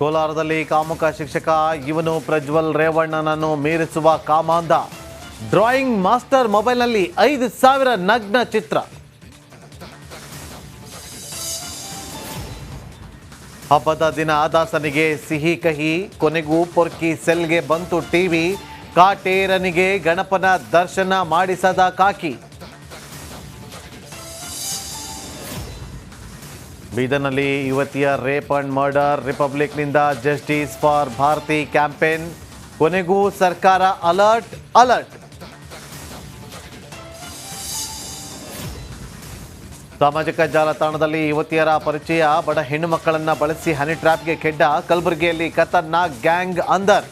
ಕೋಲಾರದಲ್ಲಿ ಕಾಮುಕ ಶಿಕ್ಷಕ ಇವನು ಪ್ರಜ್ವಲ್ ರೇವಣ್ಣನನ್ನು ಮೀರಿಸುವ ಕಾಮಾಂಧ. ಡ್ರಾಯಿಂಗ್ ಮಾಸ್ಟರ್ ಮೊಬೈಲ್ನಲ್ಲಿ ಐದು ಸಾವಿರ ನಗ್ನ ಚಿತ್ರ. ಹಬ್ಬದ ದಿನ ದಾಸನಿಗೆ ಸಿಹಿ ಕಹಿ, ಕೊನೆಗೂ ಪೊರ್ಕಿ ಸೆಲ್ಗೆ ಬಂತು ಟಿವಿ ಕಾಟೇರನಿಗೆ ಗಣಪನ ದರ್ಶನ ಮಾಡಿಸದ ಕಾಕಿ. ಬೀದರ್ನಲ್ಲಿ ಯುವತಿಯ ರೇಪ್ ಅಂಡ್ ಮರ್ಡರ್ ರಿಪಬ್ಲಿಕ್ನಿಂದ ಜಸ್ಟಿಸ್ ಫಾರ್ ಭಾರತಿ ಕ್ಯಾಂಪೇನ್. ಕೊನೆಗೂ ಸರ್ಕಾರ ಅಲರ್ಟ್ ಅಲರ್ಟ್. ಸಾಮಾಜಿಕ ಜಾಲತಾಣದಲ್ಲಿ ಯುವತಿಯರ ಪರಿಚಯ, ಬಡ ಹೆಣ್ಣು ಮಕ್ಕಳನ್ನು ಬಳಸಿ ಹನಿ ಟ್ರ್ಯಾಪ್ಗೆ ಕೆಡ್ಡ. ಕಲಬುರಗಿಯಲ್ಲಿ ಖತರ್ನಾಕ್ ಗ್ಯಾಂಗ್ ಅಂದರ್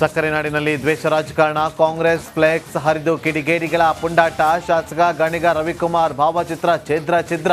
ಸಕ್ಕರೆ ನಾಡಿನಲ್ಲಿ ದ್ವೇಷ ರಾಜಕಾರಣ. ಕಾಂಗ್ರೆಸ್ ಫ್ಲೆಕ್ಸ್ ಹರಿದು ಕಿಡಿಗೇಡಿಗಳ ಪುಂಡಾಟ. ಶಾಸಕ ಗಣಿಗ ರವಿಕುಮಾರ್, ಭಾವಚಿತ್ರ ಛಿದ್ರ ಛಿದ್ರ.